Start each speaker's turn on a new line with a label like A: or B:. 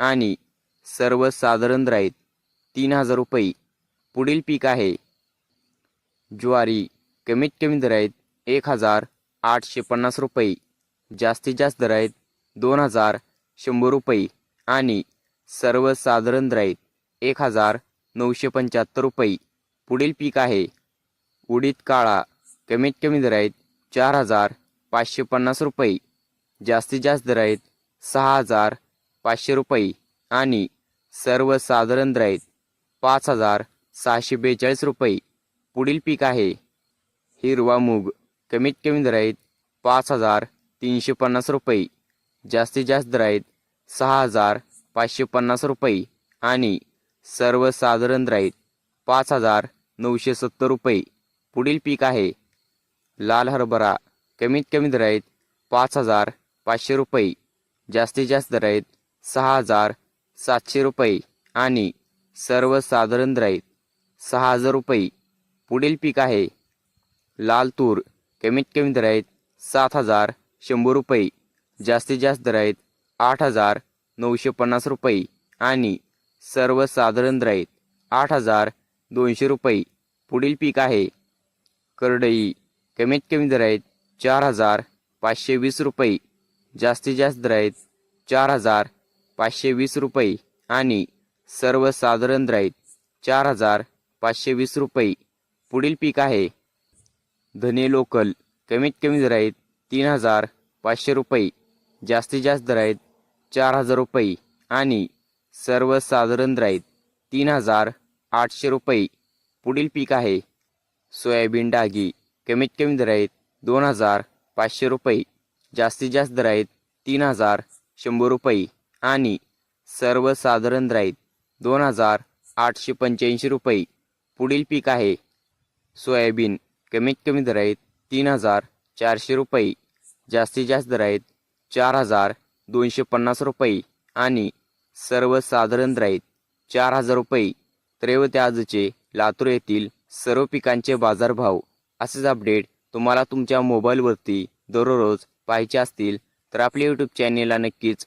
A: आणि सर्वसाधारण दर तीन हजार रुपये पुढील पीक आहे. ज्वारी कमीत कमी दर आहेत एक हजार आठशे पन्नास रुपये जास्तीत जास्त दर आहेत दोन हजार शंभर रुपये आणि सर्वसाधारण दर एक हजार नऊशे पंच्याहत्तर रुपये पुढील पीक आहे. उडीद काळा कमीत कमी दर आहेत चार हजार पाचशे पन्नास रुपये जास्तीत जास्त दर आहेत सहा हजार पाचशे रुपये आणि सर्वसाधारण दर पाच हजार सहाशे बेचाळीस रुपये. पुढील पीक आहे. हिरवा मूग कमीत कमी दराईत पाच हजार तीनशे पन्नास रुपये. जास्तीत जास्त दर आहेत सहा हजार पाचशे पन्नास रुपये आणि सर्वसाधारण दर पाच हजार नऊशे सत्तर रुपये. पुढील पीक आहे. लाल हरभरा कमीत कमी दर आहेत पाच हजार पाचशे रुपये. जास्तीत जास्त दर आहेत सहा हजार सातशे रुपये आणि सर्वसाधारण राईत सहा हजार रुपये. पुढील पीक आहे. लाल तूर कमीत कमी दर आहेत सात हजार शंभर रुपये. जास्तीत जास्त दर आहेत आठ हजार नऊशे पन्नास रुपये आणि सर्वसाधारण दर आहेत आठ हजार दोनशे रुपये. पुढील पीक आहे. करडई. कमीत कमी दर आहेत चार हजार पाचशे वीस रुपये. जास्तीत जास्त दर आहेत चार हजार पाचशे वीस रुपये आणि सर्वसाधारण राईत चार हजार पाचशे वीस रुपये. पुढील पीक आहे. धने लोकल कमीत कमी दराईत तीन हजार पाचशे रुपये. जास्तीत जास्त दर आहेत चार हजार रुपये आणि सर्वसाधारण राईत तीन हजार आठशे रुपये. पुढील पीक आहे. सोयाबीन डागी कमीत कमी दर आहेत दोन हजार पाचशे रुपये. जास्तीत जास्त दर आहेत तीन हजार शंभर रुपये. आणि सर्वसाधारण राईत दोन हजार आठशे पंच्याऐंशी रुपये. पुढील पीक आहे सोयाबीन. कमीत कमी दर आहेत तीन हजार चारशे रुपये. जास्तीत जास्त दर आहेत चार हजार दोनशे पन्नास रुपये. आणि सर्वसाधारण राईत चार हजार रुपये. तर आजचे लातूर येथील सर्व पिकांचे बाजारभाव असेच अपडेट तुम्हाला तुमच्या मोबाईलवरती दररोज पाहायचे असतील तर आपल्या यूट्यूब चॅनेलला नक्कीच